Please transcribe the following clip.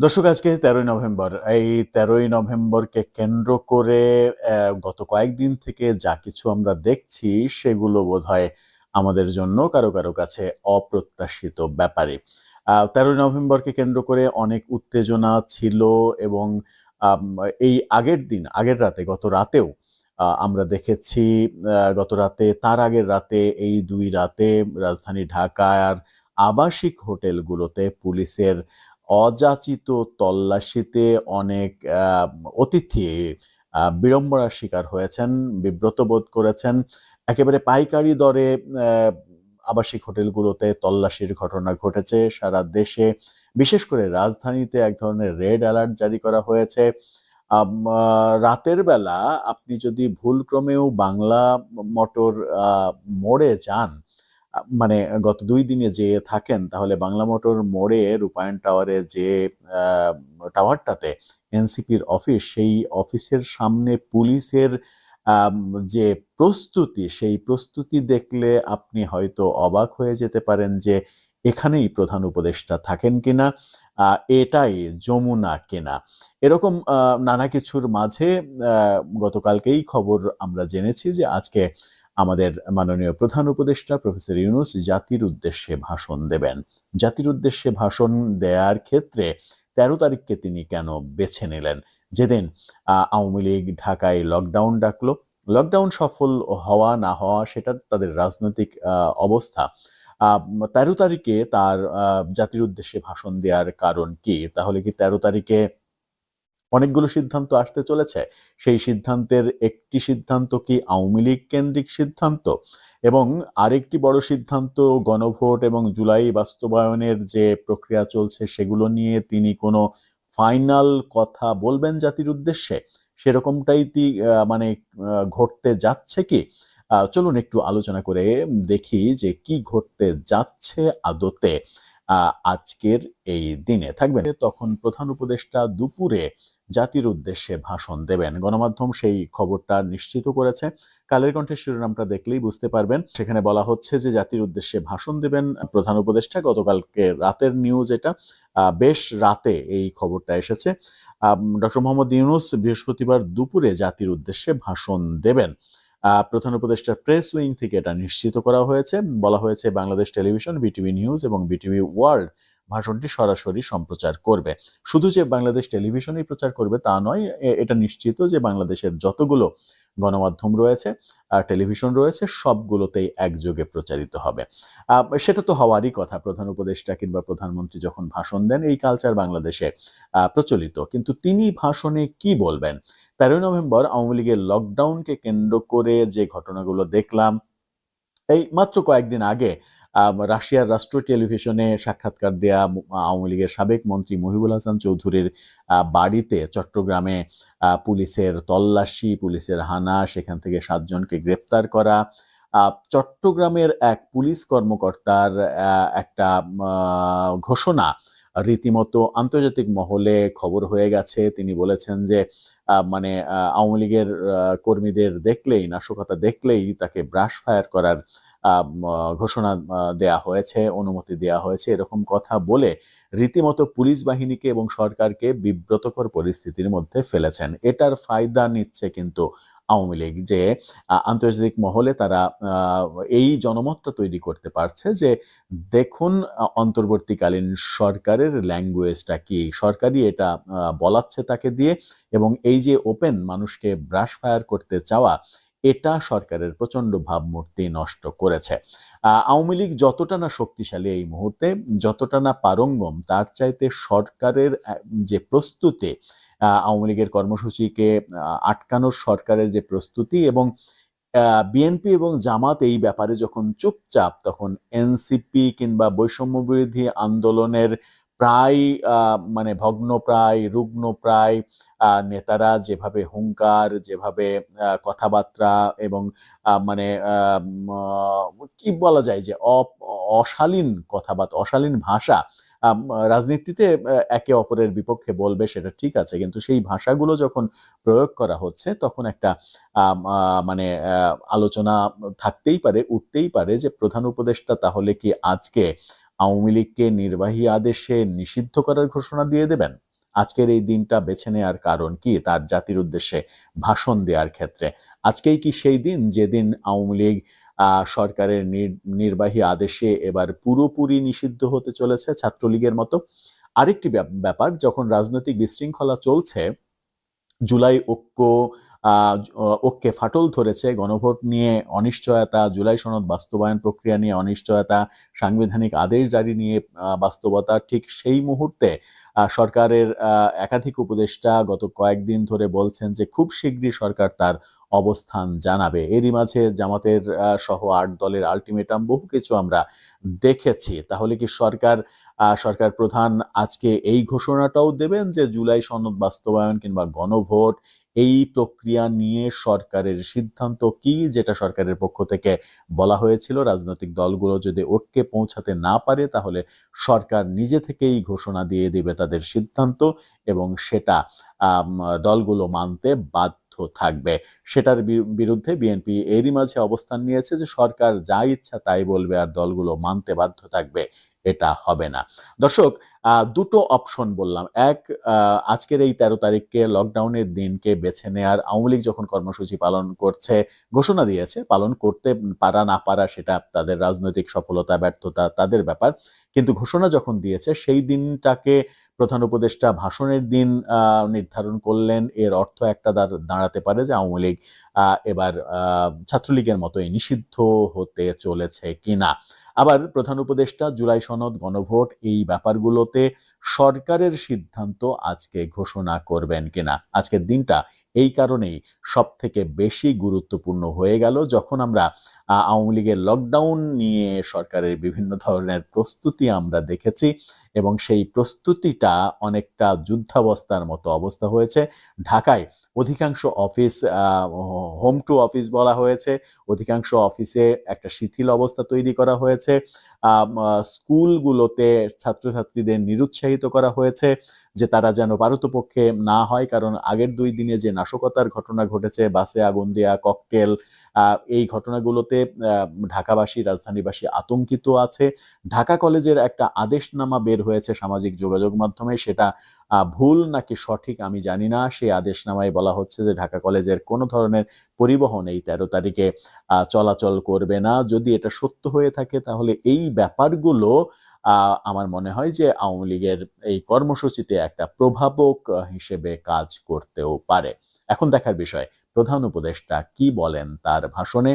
দর্শক, আজকে তেরোই নভেম্বর। এই তেরোই নভেম্বরকে কেন্দ্র করে গত কয়েকদিন থেকে যা কিছু আমরা দেখছি, সেগুলো বোধহয় আমাদের জন্য কারও কারও কাছে অপ্রত্যাশিত ব্যাপারে। তেরোই নভেম্বরকে কেন্দ্র করে অনেক উত্তেজনা ছিল এবং এই আগের দিন, আগের রাতে, গত রাতেও আমরা দেখেছি গত রাতে, তার আগের রাতে, এই দুই রাতে রাজধানী ঢাকার আবাসিক হোটেলগুলোতে পুলিশের অযাচিত তল্লাশিতে অনেক অতিথি বিড়ম্বনার শিকার হয়েছেন, বিব্রত বোধ করেছেন। একেবারে পাইকারি দরে আবাসিক হোটেলগুলোতে তল্লাশির ঘটনা ঘটেছে সারা দেশে। বিশেষ করে রাজধানীতে এক ধরনের রেড অ্যালার্ট জারি করা হয়েছে। রাতের বেলা আপনি যদি ভুলক্রমেও বাংলা মোটর মোড়ে যান মানে গত দুই দিনে যে থাকেন, তাহলে বাংলা মোটর মোড়ে রূপায়ণ টাওয়ারে যে টাওয়ারটাতে এনসিপির অফিস, সেই অফিসের সামনে পুলিশের যে প্রস্তুতি, সেই প্রস্তুতি দেখলে আপনি হয়তো অবাক হয়ে যেতে পারেন যে এখানেই প্রধান উপদেষ্টা থাকেন কিনা এটাই যমুনা কেনা। এরকম নানা কিছুর মাঝে গতকালকেই খবর আমরা জেনেছি যে আজকে আমাদের মাননীয় প্রধান উপদেষ্টা প্রফেসর ইউনুস জাতির উদ্দেশ্যে ভাষণ দেবেন। জাতির উদ্দেশ্যে ভাষণ দেওয়ার ক্ষেত্রে তেরো তারিখকে তিনি কেন বেছে নিলেন? যেদিন আওয়ামী লীগ ঢাকায় লকডাউন ডাকলো। লকডাউন সফল হওয়া না হওয়া সেটা তাদের রাজনৈতিক অবস্থা। তেরো তারিখে তার জাতির উদ্দেশ্যে ভাষণ দেওয়ার কারণ কি? তাহলে কি তেরো তারিখে অনেকগুলো সিদ্ধান্ত আসতে চলেছে। সেই সিদ্ধান্তের একটি সিদ্ধান্ত কি আওয়ামী লীগ কেন্দ্রিক সিদ্ধান্ত? এবং আরেকটি বড় সিদ্ধান্ত গণভোট এবং জুলাই বাস্তবায়নের যে প্রক্রিয়া চলছে, সেগুলো নিয়ে তিনি কোনো ফাইনাল কথা বলবেন জাতির উদ্দেশ্যে? সেরকমটাই মানে ঘটতে যাচ্ছে কি? চলুন একটু আলোচনা করে দেখি যে কি ঘটতে যাচ্ছে আদতে। আজকের এই দিনে থাকবেন। তখন প্রধান উপদেষ্টা দুপুরে জাতির উদ্দেশ্যে ভাষণ দেবেন। গণমাধ্যম সেই খবরটা নিশ্চিত করেছে। কালের কণ্ঠের শিরোনামটা দেখলেই বুঝতে পারবেন। সেখানে বলা হচ্ছে যে, জাতির উদ্দেশ্যে ভাষণ দেবেন প্রধান উপদেষ্টা। গতকালকে রাতের নিউজ এটা। বেশ রাতে এই খবরটা এসেছে। ডক্টর মোহাম্মদ ইউনুস বৃহস্পতিবার দুপুরে জাতির উদ্দেশ্যে ভাষণ দেবেন। প্রধান উপদেষ্টার প্রেস উইং থেকে এটা নিশ্চিত করা হয়েছে। বলা হয়েছে, বাংলাদেশ টেলিভিশন, বিটিভি নিউজ এবং বিটিভি ওয়ার্ল্ড ভাষণটি সরাসরি সম্প্রচার করবে। শুধু যে বাংলাদেশ টেলিভিশনই প্রচার করবে তা নয় এটা নিশ্চিত যে বাংলাদেশের যতগুলো গণমাধ্যম রয়েছে আর টেলিভিশন রয়েছে, সবগুলোতেই একযোগে প্রচারিত হবে। সেটা তো হওয়ারই কথা, প্রধান উপদেষ্টা কিংবা প্রধানমন্ত্রী যখন ভাষণ দেন, এই কালচার বাংলাদেশে প্রচলিত। কিন্তু তিনি ভাষণে কি বলবেন? তেরোই নভেম্বর আওয়ামী লীগের লকডাউনকে কেন্দ্র করে যে ঘটনাগুলো দেখলাম, এই মাত্র কয়েকদিন আগে রাশিয়ার রাষ্ট্র টেলিভিশনে সাক্ষাৎকার দেয়া আওয়ামী লীগের সাবেক মন্ত্রী মহিবুল হাসান চৌধুরীর বাড়িতে চট্টগ্রামে পুলিশের তল্লাশি, পুলিশের হানা, সেখান থেকে সাতজনকে গ্রেপ্তার করা। চট্টগ্রামের এক পুলিশ কর্মকর্তার একটা ঘোষণা রীতিমতো আন্তর্জাতিক মহলে খবর হয়ে গেছে। তিনি বলেছেন যে মানে আওয়ামী লীগের কর্মীদের দেখলেই, নাশকতা দেখলেই তাকে ব্রাশ ফায়ার করার ঘোষণা দেয়া হয়েছে, অনুমতি দেয়া হয়েছে এরকম কথা বলে রীতিমতো পুলিশ বাহিনীকে এবং সরকারকে বিব্রতকর পরিস্থিতির মধ্যে ফেলেছেন। এটার ফায়দা নিচ্ছে কিন্তু আওয়ামী লীগ যে আন্তর্জাতিক মহলে তারা এই জনমতটা তৈরি করতে পারছে যে, দেখুন অন্তর্বর্তীকালীন সরকারের ল্যাঙ্গুয়েজটা কি, সরকারই এটা বলাচ্ছে তাকে দিয়ে এবং এই যে ওপেন মানুষকে ব্রাশ ফায়ার করতে চাওয়া, এটা সরকারের প্রচণ্ড ভাবমূর্তি নষ্ট করেছে। আওয়ামী লীগ যতটা না শক্তিশালী এই মুহূর্তে, যতটা না পারঙ্গম, তার চাইতে সরকারের যে প্রস্তুতি আওয়ামী লীগের কর্মসূচিকে আটকানোর সরকারের যে প্রস্তুতি এবং বিএনপি এবং জামাত এই ব্যাপারে যখন চুপচাপ, তখন এনসিপি কিংবা বৈষম্য বিরোধী আন্দোলনের প্রায় মানে ভগ্নপ্রায় রুগ্নপ্রায় নেতারা যেভাবে হুঙ্কার, যেভাবে কথাবার্তা এবং মানে কি বলা যায় যে অশালীন কথাবার্তা, অশালীন ভাষা রাজনীতিতে একে অপরের বিপক্ষে বলবে সেটা ঠিক আছে, কিন্তু সেই ভাষাগুলো যখন প্রয়োগ করা হচ্ছে, তখন একটা মানে আলোচনা থাকতেই পারে, উঠতেই পারে যে প্রধান উপদেষ্টা তাহলে কি আজকে আওয়ামী লীগকে নির্বাহী আদেশে নিষিদ্ধ করার ঘোষণা দিয়ে দেবেন? আজকের এই দিনটা বেছে নেওয়ার কারণ কি? তার জাতির উদ্দেশ্যে ভাষণ দেওয়ার ক্ষেত্রে। আজকেই কি সেই দিন যেদিন আওয়ামী লীগ সরকারের নির- নির্বাহী আদেশে এবার পুরোপুরি নিষিদ্ধ হতে চলেছে ছাত্রলীগের মতো। আরেকটি ব্যাপ- ব্যাপার, যখন রাজনৈতিক বিশৃঙ্খলা চলছে, জুলাই ঐক্য ঐক্যে ফাটল ধরেছে। গণভোট নিয়ে অনিশ্চয়তা, জুলাই সনদ বাস্তবায়ন প্রক্রিয়া নিয়ে অনিশ্চয়তা, সাংবিধানিক আদেশ জারি নিয়ে বাস্তবতা, ঠিক সেই মুহূর্তে সরকারের একাধিক উপদেষ্টা গত কয়েকদিন ধরে বলছেন যে খুব শীঘ্রই সরকার তার অবস্থান জানাবে। এরই মাঝে জামাতের সহ আট দলের আলটিমেটাম বহু কিছু আমরা দেখেছি। তাহলে কি সরকার সরকার প্রধান আজকে এই ঘোষণাটাও দেবেন যে জুলাই সনদ বাস্তবায়ন কিংবা গণভোট এই প্রক্রিয়া নিয়ে সরকারের সিদ্ধান্ত কি, যেটা সরকারের পক্ষ থেকে বলা হয়েছিল, রাজনৈতিক দলগুলো যদি ঐক্যে পৌঁছাতে না পারে, তাহলে সরকার নিজে থেকেই ঘোষণা দিয়ে দেবে তাদের সিদ্ধান্ত এবং সেটা দলগুলো মানতে বাধ্য থাকবে। সেটার বিরুদ্ধে বিএনপি এরই মাঝে অবস্থান নিয়েছে যে সরকার যা ইচ্ছা তাই বলবে আর দলগুলো মানতে বাধ্য থাকবে, এটা হবে না। দর্শক দুটো অপশন বললাম। এক আজকের এই তেরো তারিখকে লকডাউনের দিনকে বেছে নেয়ার, আওয়ামী লীগ যখন কর্মসূচি পালন করছে, ঘোষণা দিয়েছে পালন করতে পারা না পারা সেটা তাদের রাজনৈতিক সফলতা, ব্যর্থতা তাদের ব্যাপার। কিন্তু ঘোষণা যখন দিয়েছে, সেই দিনটাকে প্রধান উপদেষ্টা ভাষণের দিন নির্ধারণ করলেন। এর অর্থ একটা দাঁড়- দাঁড়াতে পারে যে আওয়ামী লীগ এবার ছাত্রলীগের মতোই নিষিদ্ধ হতে চলেছে কিনা। আবার প্রধান উপদেষ্টা জুলাই সনদ গণভোট, এই ব্যাপারগুলোতে সরকারের সিদ্ধান্ত আজকে ঘোষণা করবেন কিনা? আজকের দিনটা এই কারণেই সব থেকে বেশি গুরুত্বপূর্ণ হয়ে গেল যখন আমরা আওয়ামী লীগের লকডাউন নিয়ে সরকারের বিভিন্ন ধরনের প্রস্তুতি আমরা দেখেছি। এবং সেই প্রস্তুতিটা অনেকটা যুদ্ধাবস্থার মতো অবস্থা হয়েছে। ঢাকায় অধিকাংশ অফিস হোম টু অফিস বলা হয়েছে। অধিকাংশ অফিসে একটা শিথিল অবস্থা তৈরি করা হয়েছে। স্কুলগুলোতে ছাত্রছাত্রীদের নিরুৎসাহিত করা হয়েছে যে তারা যেন পারতপক্ষে না হয়, কারণ আগের দুই দিনে যে নাশকতার ঘটনা ঘটেছে, বাসে আগুন দেয়া, ককটেল এই ঘটনাগুলোতে ঢাকাবাসী, রাজধানীবাসী আতঙ্কিত আছে। ঢাকা কলেজের একটা আদেশনামা বের হয়েছে সামাজিক যোগাযোগ মাধ্যমে, সেটা ভুল নাকি সঠিক আমি জানি না। সেই আদেশনামায় বলা হচ্ছে যে ঢাকা কলেজের কোনো ধরনের পরিবহন এই তেরো তারিখে চলাচল করবে না। যদি এটা সত্য হয়ে থাকে তাহলে এই ব্যাপারগুলো আমার মনে হয় যে আওয়ামী লীগের এই কর্মসূচিতে একটা প্রভাবক হিসেবে কাজ করতেও পারে। এখন দেখার বিষয়, প্রধান উপদেষ্টা কি বলেন তার ভাষণে?